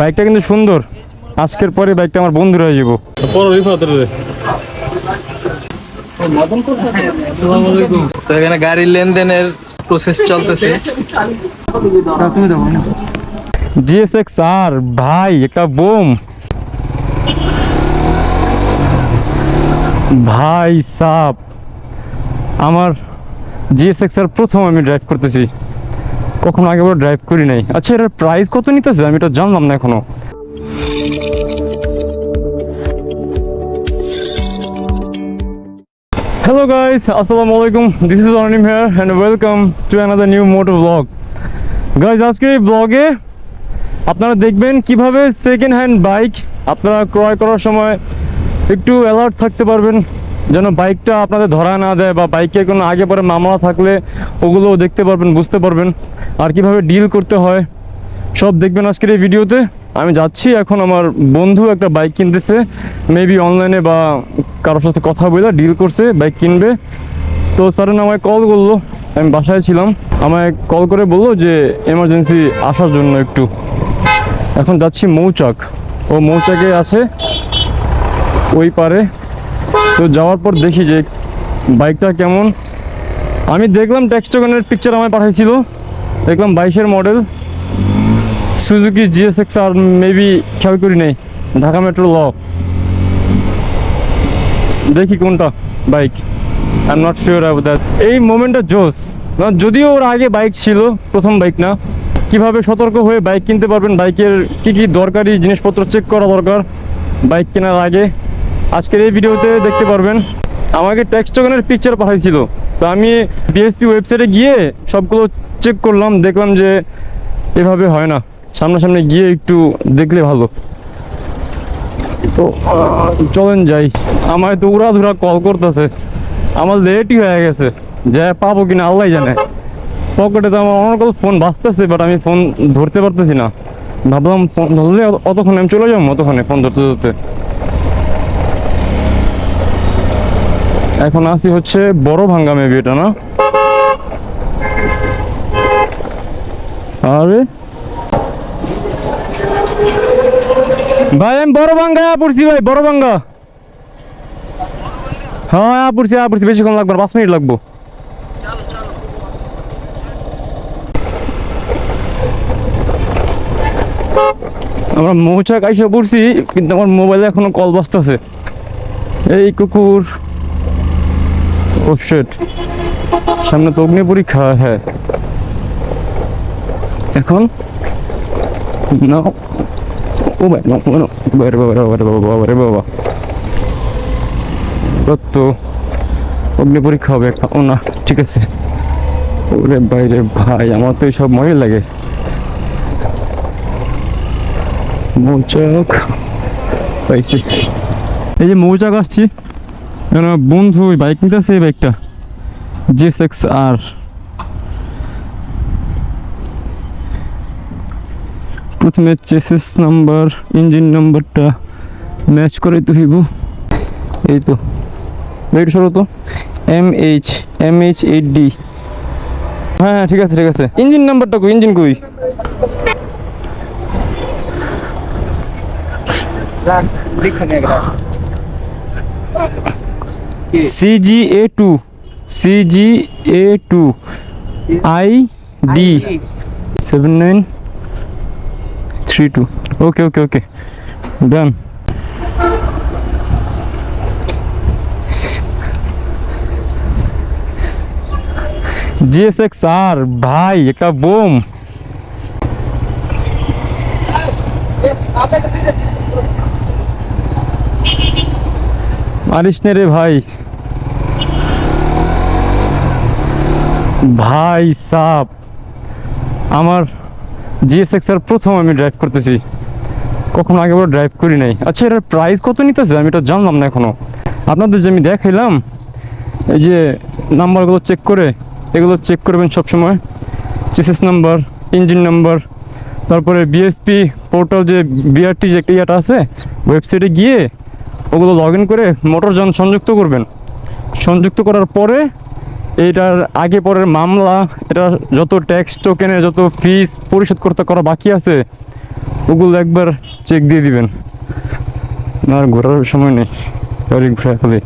বাইকটা কিন্তু সুন্দর। আজকের পরে বাইকটা আমার বন্ধুর হয়ে যাব। তো এখানে গাড়ির লেনদেনের প্রসেস চলতেছে। জিএসএক্স আর ভাই একটা বোম। ভাই সাপ। আমার জিএসএক্স আর প্রথম আমি ড্রাইভ করতেছি। কখনো আগে বড় ড্রাইভ করি নাই। আচ্ছা এটার প্রাইস কত নিতেছে? আমি এটা জানলাম না এখনও। Hello guys, Assalamu alaikum. This is Arnim here and welcome to another new motor vlog Guys, আজকে এই ব্লগে আপনারা দেখবেন কীভাবে সেকেন্ড হ্যান্ড বাইক আপনারা ক্রয় করার সময় একটু অ্যালার্ট থাকতে পারবেন। যেন বাইকটা আপনাদের ধরা না দেয় বা বাইকে কোনো আগে পরে মামলা থাকলে ওগুলোও দেখতে পারবেন, বুঝতে পারবেন। আর কীভাবে ডিল করতে হয়, সব দেখবেন আজকের এই ভিডিওতে। আমি যাচ্ছি, এখন আমার বন্ধু একটা বাইক কিনতেছে। মেবি অনলাইনে বা কারোর সাথে কথা বলে ডিল করছে, বাইক কিনবে। তো স্যারেন আমায় কল করল, আমি বাসায় ছিলাম। আমায় কল করে বলল যে এমার্জেন্সি আসার জন্য একটু। এখন যাচ্ছি মৌচাক। ও মৌচাকে আছে, ওই পারে। তো যাওয়ার পর দেখি যে বাইকটা কেমন। আমি দেখলাম টেক্সটোগনের পিকচার আমায় পাঠাইছিল। দেখলাম বাইশের model Suzuki GSX R maybe খেয়াল করি নেই। ঢাকা মেট্রো ল দেখি কোনটা bike. I am not sure about that এই মোমেন্টটা জোস। যদিও ওর আগে বাইক ছিল, প্রথম বাইক না। কীভাবে সতর্ক হয়ে বাইক কিনতে পারবেন? বাইকের কি কি দরকারি জিনিসপত্র চেক করা দরকার? বাইক কেনার আগে। আজকের এই ভিডিওতে দেখতে পারবেন, আমাকে টেক্সটোগনের পিকচার পাঠাইছিল। তো আমি বিএসপি ওয়েবসাইটে গিয়ে সবগুলো চেক করলাম, দেখলাম যে এভাবে হয় না। সামনাসামনি গিয়ে একটু দেখলে ভালো। তো চলেন যাই। আমায় তো উড়া ধুরা কল করতেছে। আমার লেটই হয়ে গেছে। যে পাবো কিনা আল্লাহ জানে। পকেটে তো আমার অনেক ফোন বাঁচতেছে বাট আমি ফোন ধরতে পারতেছি না। ভাবলাম ফোন ধরলে অতক্ষণে আমি চলে যাব, অতক্ষণে ফোন ধরতে ধরতে এখন আসি হচ্ছে বড় ভাঙ্গা মেবি এটা, না? আরে। ভাই, আমি বড় ভাঙ্গা পড়ছি ভাই, বড় ভাঙ্গা। হ্যাঁ পড়ছি পড়ছি, বেশিক্ষণ লাগবে পাঁচ মিনিট লাগবো। আমরা মৌচাক আইসা পড়ছি, কিন্তু আমার মোবাইলে এখনও কল বাজতেছে। এই কুকুর। ও শিট সামনে তো অগ্নি পরীক্ষা হ্যাঁ। এখন? না ও ভাই নো নো বারে বাবা বারে বাবা বাবা রে বাবা তো অগ্নি পরীক্ষা হবে ও না, ঠিক আছে। ওরে বাইরে, ভাই, আমার তো এইসব মনে লাগে। মৌচাক, পাইছি। এই যে মৌচাক আসছি। বন্ধু, ওই বাইক নিতেছে এই বাইকটা জেস এক্স আর প্রথমে চেসিস নাম্বার ইঞ্জিন নাম্বারটা ম্যাচ করে তো হইব। এই তো। ওয়েট সরো তো? M H M H eight D হ্যাঁ ঠিক আছে ঠিক আছে। ইঞ্জিন নাম্বারটা কই? ইঞ্জিন কই? CG A two CG A two I D seven nine three two okay okay okay done GSX R ভাই একটা বোম মারিস নে রে ভাই ভাই সাপ আমার জিএসএক্স আর প্রথম আমি ড্রাইভ করতেছি। কখনো আগে বড় ড্রাইভ করি নাই। আচ্ছা এটার প্রাইস কত নিতেছে? আমি এটা জানলাম না এখনও। আপনাদের যে আমি দেখাইলাম, এই যে নাম্বারগুলো চেক করে, এগুলো চেক করবেন সবসময়। চেসিস নাম্বার ইঞ্জিন নাম্বার তারপরে বিএসপি পোর্টাল যে বিআরটি যে ইয়েটা আছে ওয়েবসাইটে গিয়ে ওগুলো লগ করে মোটরযান সংযুক্ত করবেন। সংযুক্ত করার পরে এইটার আগে পরের মামলা, এটা যত ট্যাক্স টোকেনের যত ফিস পরিশোধ করতে করা বাকি আছে, ওগুলো একবার চেক দিয়ে দিবেন। আর ঘোরার সময় নেই। গাড়ি ঘুরে ফেলে।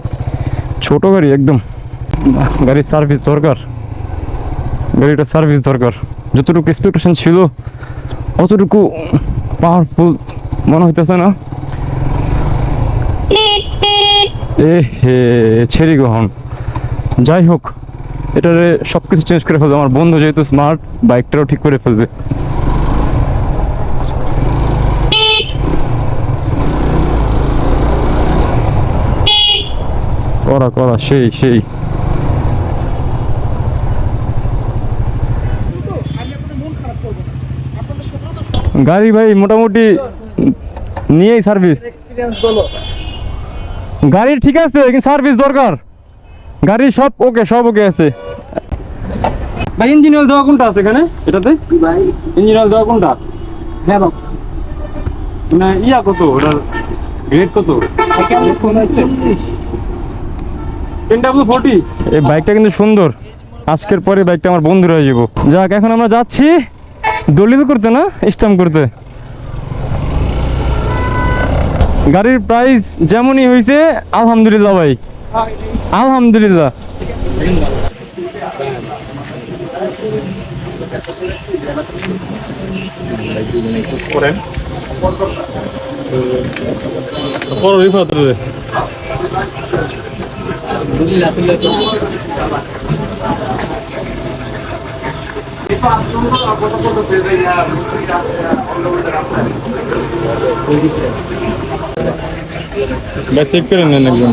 ছোট গাড়ি একদম। গাড়ির সার্ভিস দরকার। গাড়িটা সার্ভিস দরকার। যতটুকু এক্সপেকটেশন ছিল, অতটুকু পাওয়ারফুল মনে হইতেছে না। এ হে, ছেড়ি গ্রহণ যাই হোক এটারে সব কিছু চেঞ্জ করে ফেলবে। আমার বন্ধু যেহেতু স্মার্ট বাইকটাও ঠিক করে ফেলবে। করা করা সেই সেই। গাড়ি ভাই মোটামুটি নিয়েই সার্ভিস গাড়ি ঠিক আছে কিন্তু সার্ভিস দরকার। গাড়ি সব ওকে সব ওকে আছে। ভাই ইঞ্জিন অয়েল দেওয়া কোনটা আছে এখানে? এটাতে? ইঞ্জিন অয়েল দেওয়া কোনটা? না ইয়া কত? ওটার গ্রেড কত? টেন ডাব্লু ফোর্টি এই বাইকটা কিন্তু সুন্দর। আজকের পরে বাইকটা আমার বন্ধুর হয়ে যাব। যাক এখন আমরা যাচ্ছি দলিল করতে না স্টাম্প করতে। গাড়ির প্রাইস যেমনই হয়েছে আলহামদুলিল্লাহ ভাই। আলহামদুলিল্লাহ। চেক করে নেন একদম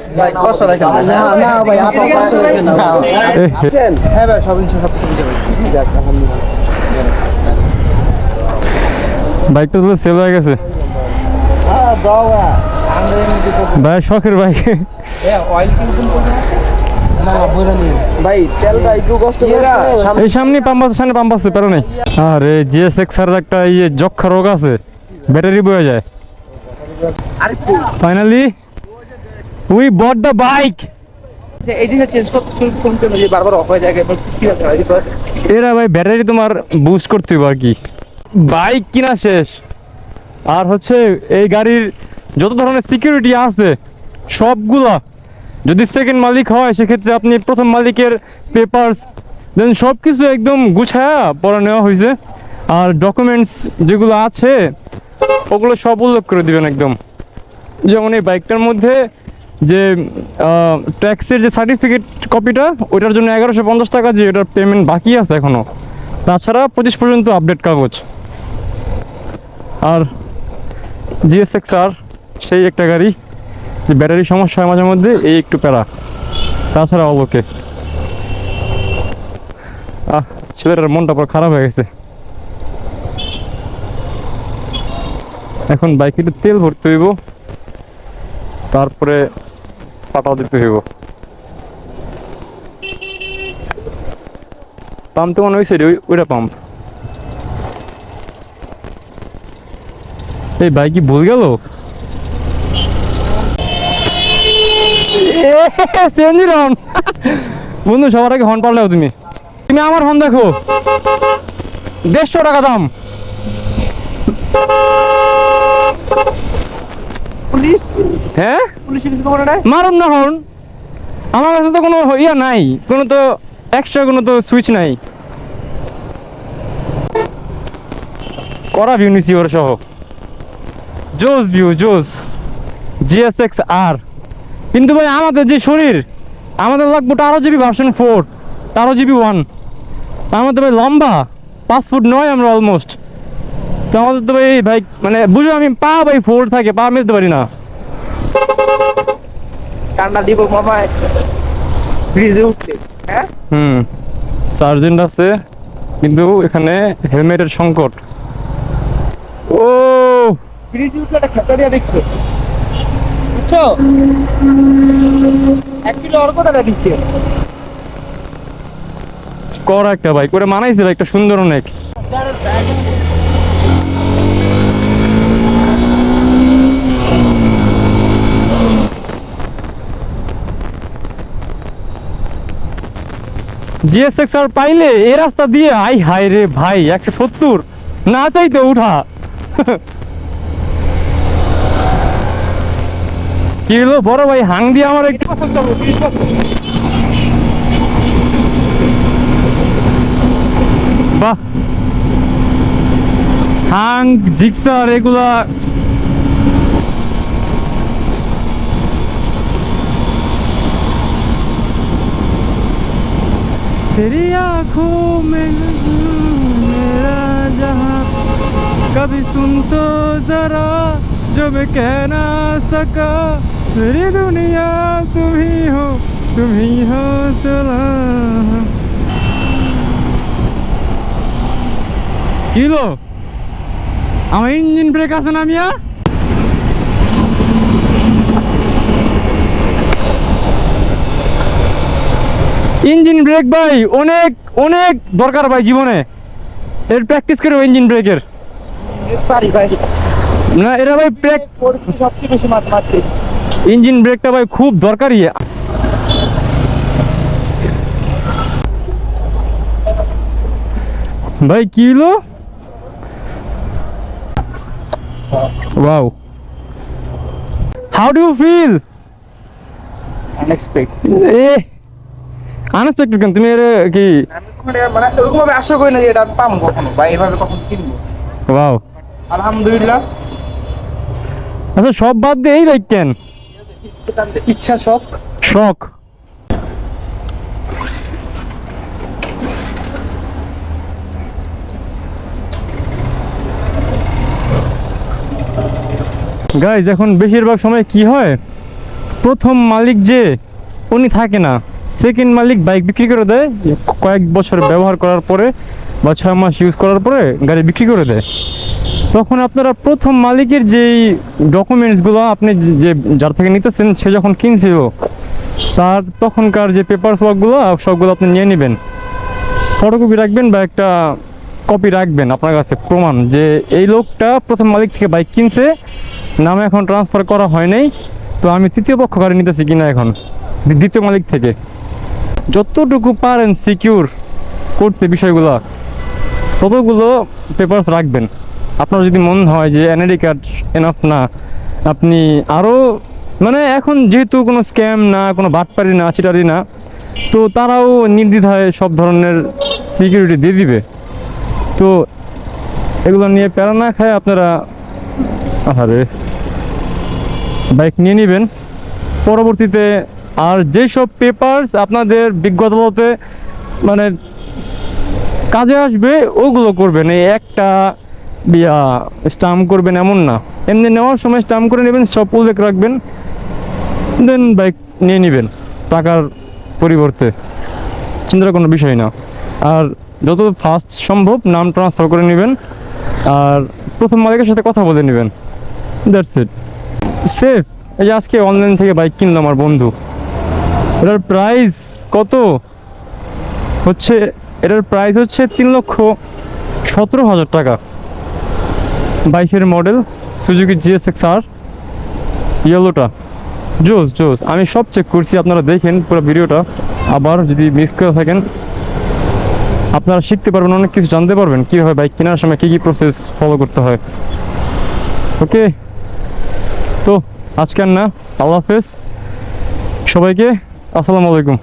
হ্যাঁ। বাইকটা তো সেল হয়ে গেছে। ভাই। শখের বাইক। এই সামনে পাম্প আছে সামনে পাম্প আছে পেরো নেই। আরে জিএস এক্স আর একটা ইয়ে যক্ষা রোগ আছে। ব্যাটারি বয়ে যায়। Finally we bought the bike এই জিনিসটা চেঞ্জ করতে শুরু করতে যে বারবার অফ হয়ে যায় এবার কি দরকার এই তো এরা ভাই ব্যাটারি তোমার বুস্ট করতে হবে আর কি। বাইক কিনা শেষ। আর হচ্ছে এই গাড়ির যত ধরনের সিকিউরিটি আছে সবগুলা যদি সেকেন্ড মালিক হয় সেক্ষেত্রে আপনি প্রথম মালিকের পেপারস দেন সব কিছু একদম গুছায়া পরে নেওয়া হয়েছে। আর ডকুমেন্টস যেগুলো আছে ওগুলো সব উল্লেখ করে দিবেন একদম। যেমন এই বাইকটার মধ্যে যে ট্যাক্সের যে সার্টিফিকেট কপিটা ওইটার জন্য এগারোশো পঞ্চাশ টাকা যে ওটার পেমেন্ট বাকি আছে এখনও তাছাড়া পঁচিশ পর্যন্ত আপডেট কাগজ। আর জিএসএক্স আর সেই একটা গাড়ি, যে ব্যাটারি সমস্যা হয় মাঝে মধ্যে, এই একটু প্যারা। তাছাড়া অলোকে আহ, ছেলেটার মনটা পর খারাপ হয়ে গেছে। এখন বাইকে একটু তেল ভরতে হইব। তারপরে পাটাও দিতে হইব। পাম্প তো মনে হয়েছে ওইটা পাম্প। এই বাইক কি ভুল গেল? সিএনজি রন। বন্ধু, সবার আগে হর্ন পাল্টাও তুমি। তুমি আমার হর্ন দেখো। দেড়শো টাকা দাম। পুলিশ? হ্যাঁ? পুলিশে কিছু খবর নাই? মারুন না হর্ন আমার কাছে তো কোনো ইয়া নাই কোনো তো এক্সট্রা কোনো তো সুইচ নাই। করা ভিউ নিছি ওর সহ। জোস ভিউ জোস। জিএসএক্স আর কিন্তু ভাই আমাদের যে শরীর আমাদের লাগবে আরও জিবি ভার্সন ফোর আরও জিবি ওয়ান আমাদের ভাই লম্বা পাঁচ ফুট নয় আমরা অলমোস্ট তো আমাদের তো ভাই ভাই মানে বুঝো আমি পা ভাই ফোর থাকে পা মেলতে পারি না। কান্না দিব মামা ব্রিজে উঠতে। হ্যাঁ? হুম। সার্জেন্ট আছে কিন্তু এখানে হেলমেটের সংকট। ও! ব্রিজ উঠলে একটা খেপটা দিয়ে দেখছ? বুঝছ? অ্যাকচুয়ালি ওর কথাটা দিচ্ছে। কর একটা বাইক করে মানাইছিল একটা সুন্দর অনেক। জিএসএক্স আর পাইলে এই রাস্তা দিয়ে, আই হাই রে ভাই, একশো সত্তর। না চাইতে উঠা। কি হলো বড় ভাই, হাং দিয়ে আমার একটু বাহ। হাং, জিক্সার, এগুলা तेरी आंखों में मेरा जहां कभी सुन तो जरा जो मैं कह ना सका मेरी दुनिया तुम ही हो तुम ही हो सलाम কিলো আমার ইঞ্জিন ব্রেক আছে না মিয়া ইঞ্জিন ব্রেক ভাই অনেক অনেক দরকার ভাই জীবনে। এর প্র্যাকটিস করব ইঞ্জিন ব্রেকের। ভাই। না এটা ভাই ব্রেক সবচেয়ে বেশি মাছ ইঞ্জিন ব্রেকটা ভাই খুব দরকারি ভাই কি হলো? Wow how do you feel unexpect a unexpected কেন তুমি এর কি মানে ওরকম ভাবে আশা করি না যে এটা পাবো কখনো বা এভাবে কখনো কিনবো ওয়াও আলহামদুলিল্লাহ। আচ্ছা সব বাদ দিয়ে এই বাইক কেন? ইচ্ছা শখ। শখ। গাইজ এখন বেশিরভাগ সময় কি হয়? প্রথম মালিক যে উনি থাকে না। সেকেন্ড মালিক বাইক বিক্রি করে দেয়। কয়েক বছর ব্যবহার করার পরে বা ছয় মাস ইউজ করার পরে গাড়ি বিক্রি করে দেয়। তখন আপনারা প্রথম মালিকের যেই ডকুমেন্টসগুলো আপনি যে- যার থেকে নিতেছেন, সে যখন কিনছিল, তার তখনকার যে পেপার ওয়ার্কগুলো সবগুলো আপনি নিয়ে নেবেন। ফটোকপি রাখবেন বা একটা কপি রাখবেন আপনার কাছে প্রমাণ যে এই লোকটা প্রথম মালিক থেকে বাইক কিনছে, নামে এখন ট্রান্সফার করা হয় নাই। তো আমি তৃতীয় পক্ষ গাড়ি নিতেছি কিনা এখন? দ্বিতীয় মালিক থেকে। যতটুকু পারেন সিকিউর করতে বিষয়গুলো, ততগুলো পেপারস রাখবেন। আপনার যদি মনে হয় যে এনআইডি কার্ড এনাফ না, আপনি আরও মানে এখন যেহেতু কোনো স্ক্যাম না, কোনো বাটপারি না, চিটারি না, তো তারাও নির্দ্বিধায় সব ধরনের সিকিউরিটি দিয়ে দিবে। তো এগুলো নিয়ে প্যারা না খায় আপনারা আরে বাইক নিয়ে নেবেন। পরবর্তীতে আর যেসব পেপারস আপনাদের বিজ্ঞ আদালতে মানে কাজে আসবে, ওগুলো করবেন। এই একটা ইয়া স্টাম্প করবেন এমন না। এমনি নেওয়ার সময় স্টাম্প করে নেবেন, সব উল্লেখ রাখবেন দেন বাইক নিয়ে নেবেন টাকার পরিবর্তে। চিন্তার কোনো বিষয় না। আর যত ফাস্ট সম্ভব নাম ট্রান্সফার করে নেবেন, আর প্রথম মালিকের সাথে কথা বলে নেবেন। দ্যাটস ইট সেফ এই যে আজকে অনলাইন থেকে বাইক কিনলো আমার বন্ধু। এটার প্রাইস কত? হচ্ছে, এটার প্রাইস হচ্ছে তিন লক্ষ সতেরো হাজার টাকা। বাইকের মডেল সুজুকি জিএসএক্স আর ইয়েলোটা জোস জোস আমি সব চেক করছি, আপনারা দেখেন পুরো ভিডিওটা আবার যদি মিস করে থাকেন, আপনারা শিখতে পারবেন, অনেক কিছু জানতে পারবেন, কীভাবে বাইক কেনার সময় কী কী প্রসেস ফলো করতে হয়। ওকে তো আজকের না। আল্লাহ হাফেজ। সবাইকে আসসালামু আলাইকুম।